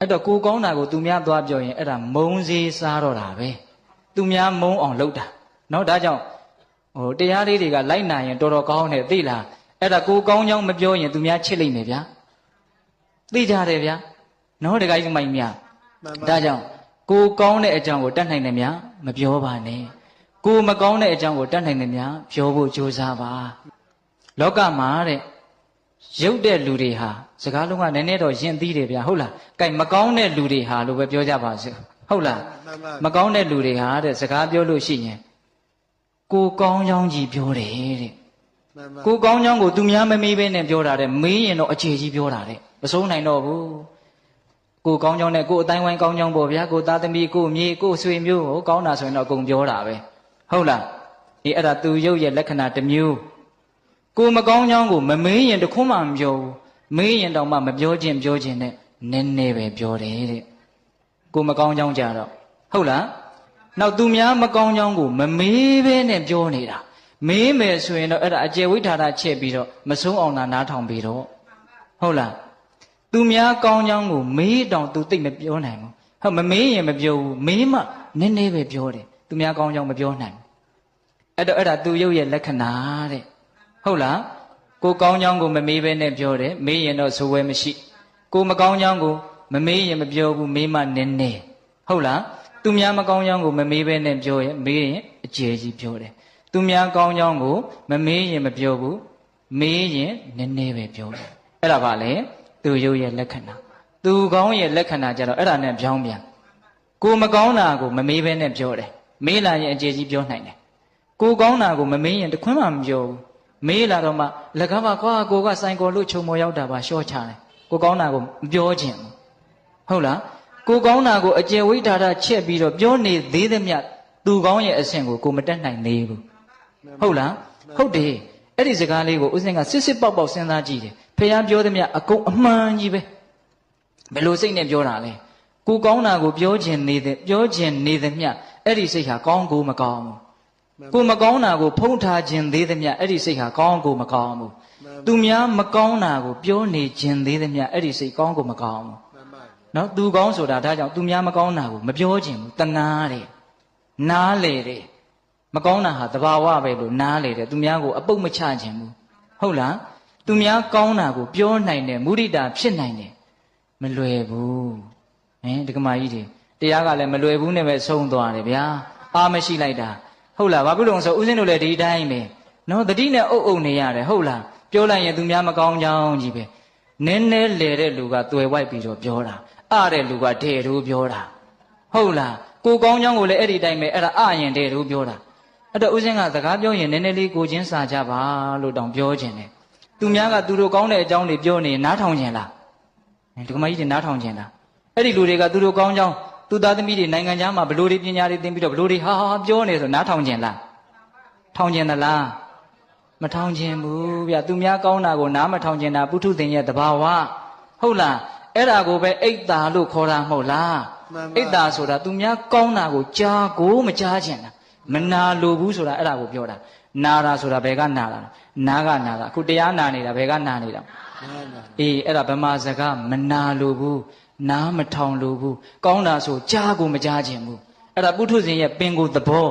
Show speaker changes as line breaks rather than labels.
အဲ့တော့ကိုကောင်းတာကိုသူများသွားပြောရင်အဲ့ဒါမုံစေးစားတော့တာပဲသူများမုံအောင်လုပ်တာเนาะဒါကြောင့်ဟိုတရားလေးတွေကလိုက်နိုင်ရင်တော်တော်ကောင်းတယ်သိလားအဲ့ဒါကိုကောင်းကြောင်းမပြောရင်သူများချစ်လိမ့်မယ်ဗျာသိကြတယ်ဗျာเนาะတခါကြီးမိုင်များ
မှန်ပါ
ဒါကြောင့်ကိုကောင်းတဲ့အကြောင်းကိုတတ်နိုင်တယ်များမပြောပါနဲ့ကိုမကောင်းတဲ့အကြောင်းကိုတတ်နိုင်တယ်များပြောဖို့ကြိုးစားပါလောကမှာတဲ့ ရုပ်တဲ့လူတွေဟာစကားလုံးကနည်းနည်းတော့ယဉ်သီးတယ်ဗျာဟုတ်လား။ကဲမကောင်းတဲ့လူတွေဟာလို့ပဲပြောကြပါစို့ဟုတ်လား
မှန်ပါ
မကောင်းတဲ့လူတွေဟာတဲ့စကားပြောလို့ရှိရင်ကိုကောင်းကြောင်းကြီးပြောတယ်တဲ့
မှန်ပါ
ကိုကောင်းကြောင်းကိုသူများမမေးဘဲနဲ့ပြောတာတဲ့မေးရင်တော့အခြေကြီးပြောတာတဲ့မစိုးနိုင်တော့ဘူးကိုကောင်းကြောင်းနဲ့ကိုအတိုင်းဝိုင်းကောင်းကြောင်းပေါ့ဗျာကိုသားသမီးကိုမြေကိုဆွေမျိုးကိုကောင်းတာဆိုရင်တော့အကုန်ပြောတာပဲဟုတ်လားအေးအဲ့ဒါသူရုပ်ရဲ့လက္ခဏာတစ်မျိုး ကိုမကောင်းကြောင်းကိုမမေးရင်တခွန်းမှမပြောဘူးမေးရင်တော့မှမပြောခြင်းပြောခြင်းနဲ့နည်းနည်းပဲပြောတယ်တဲ့ကိုမကောင်းကြောင်းကြတော့ဟုတ်လားနောက်သူများမကောင်းကြောင်းကိုမမေးဘဲနဲ့ပြောနေတာမေးမယ်ဆိုရင်တော့အဲ့ဒါအကျေဝိထာတာချက်ပြီးတော့မဆုံးအောင်သာနားထောင်ပြီးတော့ဟုတ်လားသူများကောင်းကြောင်းကိုမေးတောင်သူသိပ်မပြောနိုင်ဘူးဟုတ်မမေးရင်မပြောဘူးမေးမှနည်းနည်းပဲပြောတယ်သူများကောင်းကြောင်းမပြောနိုင်ဘူးအဲ့တော့အဲ့ဒါသူရုပ်ရဲ့လက္ခဏာတဲ့ ဟုတ်လားကိုကောင်းကြောင်းကိုမမေးဘဲနဲ့ပြောတယ်မေးရင်တော့ဇဝဲမရှိကိုမကောင်းကြောင်းကိုမမေးရင်မပြောဘူးမေးမှနည်းနည်းဟုတ်လားသူများမကောင်းကြောင်းကိုမမေးဘဲနဲ့ပြောရင်မေးရင်အကျယ်ကြီးပြောတယ်သူများကောင်းကြောင်းကိုမမေးရင်မပြောဘူးမေးရင်နည်းနည်းပဲပြောတယ်အဲ့ဒါပါလေသူရုပ်ရဲ့လက္ခဏာသူကောင်းရဲ့လက္ခဏာကြတော့အဲ့ဒါနဲ့ပြောင်းပြန်ကိုမကောင်းတာကိုမမေးဘဲနဲ့ပြောတယ်မေးလာရင်အကျယ်ကြီးပြောနိုင်တယ်ကိုကောင်းတာကိုမမင်းရင်တခွန်းမှမပြောဘူး မေးလာတော့မှလကားပါကွာကိုကစိုင်ကော်လို့ခြုံမော်ရောက်တာပါရှော့ချတယ်ကိုကောင်းတာကိုမပြောခြင်းဘူးဟုတ်လားကိုကောင်းတာကိုအကျယ်ဝိဒါတာချက်ပြီးတော့ပြောနေသေးသမျှသူကောင်းရဲ့အဆင့်ကိုကိုမတက်နိုင်သေးဘူးဟုတ်လားဟုတ်တယ်အဲ့ဒီစကားလေးကိုဦးစင်ကစစ်စစ်ပေါက်ပေါက်စဉ်းစားကြည့်တယ်ဖះပြောသမျှအကုန်အမှန်ကြီးပဲဘယ်လိုစိတ်နဲ့ပြောတာလဲကိုကောင်းတာကိုပြောခြင်းနေတဲ့ပြောခြင်းနေသမျှအဲ့ဒီစိတ်ဟာကောင်းကိုမကောင်းဘူး ကိုမကောင်းတာကိုဖုံးထားခြင်းသေးသမျှအဲ့ဒီစိတ်ဟာကောင်းကိုမကောင်းဘူးသူများမကောင်းတာကိုပြောနေခြင်းသေးသမျှအဲ့ဒီစိတ်ကောင်းကိုမကောင်းဘူး
မှန်ပါ
နော်သူကောင်းဆိုတာဒါကြောင့်သူများမကောင်းတာကိုမပြောခြင်းဘူးတနာတယ်နားလေတယ်မကောင်းတာဟာတဘာဝပဲလို့နားလေတယ်သူများကိုအပုတ်မချခြင်းဘူးဟုတ်လားသူများကောင်းတာကိုပြောနိုင်တယ်မုဒိတာဖြစ်နိုင်တယ်မလွယ်ဘူးဟင်ဒကမာကြီးတွေတရားကလည်းမလွယ်ဘူးနဲ့ပဲဆုံးသွားတယ်ဗျာအာမရှိလိုက်တာ ဟုတ်လားဘာဖြစ်လို့လဲဆိုဦးဇင်းတို့လည်းဒီတိုင်းပဲနော်တတိနဲ့အုပ်အုပ်နေရတယ်ဟုတ်လားပြောလိုက်ရင်သူများမကောင်းကြောင်းကြီးပဲနည်းနည်းလေတဲ့လူကတွယ်ဝိုက်ပြီးတော့ပြောတာအတဲ့လူကဒဲတို့ပြောတာဟုတ်လားကိုကောင်းကြောင်းကိုလည်းအဲ့ဒီတိုင်းပဲအဲ့ဒါအရင်ဒဲတို့ပြောတာအဲ့တော့ဦးဇင်းကစကားပြောရင်နည်းနည်းလေးကိုချင်းစာကြပါလို့တောင်ပြောခြင်းတယ်သူများကသူတို့ကောင်းတဲ့အကြောင်းတွေပြောနေရင်နားထောင်ခြင်းလားဒီကမကြီးတွေနားထောင်ကျင်တာအဲ့ဒီလူတွေကသူတို့ကောင်းကြောင်း သူသားသမီးတွေနိုင်ငံခြားမှာဘလို့တွေပညာတွေသင်ပြီးတော့ဘလို့တွေဟာဟာပြောနေဆိုနားထောင်ကျင်လားထောင်ကျင်သလားမထောင်ကျင်ဘူးဗျသူများကောင်းတာကိုနားမထောင်ကျင်တာပုထုသင်ရဲ့တဘာဝဟုတ်လားအဲ့ဒါကိုပဲအိတ်တာလို့ခေါ်တာမဟုတ်လား
မှန်ပါ
အိတ်တာဆိုတာသူများကောင်းတာကိုကြားကိုမကြားကျင်တာမနာလိုဘူးဆိုတာအဲ့ဒါကိုပြောတာနာတာဆိုတာဘယ်ကနာတာလဲနာကနာတာအခုတရားနာနေတာဘယ်ကနာနေတာ
မှန်ပါ
အေးအဲ့ဒါဗမာစကားမနာလိုဘူး နားမထောင်လိုဘူးကောင်းတာဆိုကြားကိုမကြားခြင်းဘူးအဲ့ဒါပုထုဇဉ်ရဲ့ပင်ကိုယ်သဘော